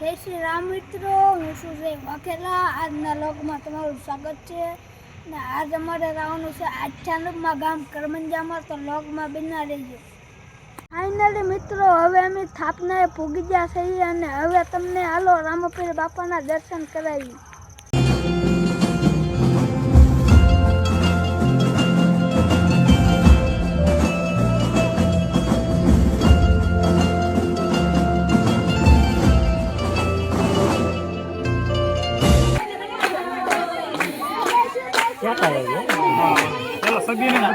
જય શ્રી રામ મિત્રો, હું છું વાઘેલા. આજના લોકમાં તમારું સ્વાગત છે. ને આજ અમારે રહેવાનું છે આચ્છાનકમાં ગામ કરમંજામાં, તો લોકમાં બિના રહેજો. ફાઇનલી મિત્રો, હવે અમે થાપનાએ પૂગી ગયા છીએ અને હવે તમને હાલો રામપીર બાપાના દર્શન કરાવી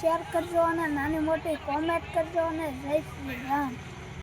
શેર કરજો અને નાની મોટી કોમેન્ટ કરજો અને જય શ્રી રામ.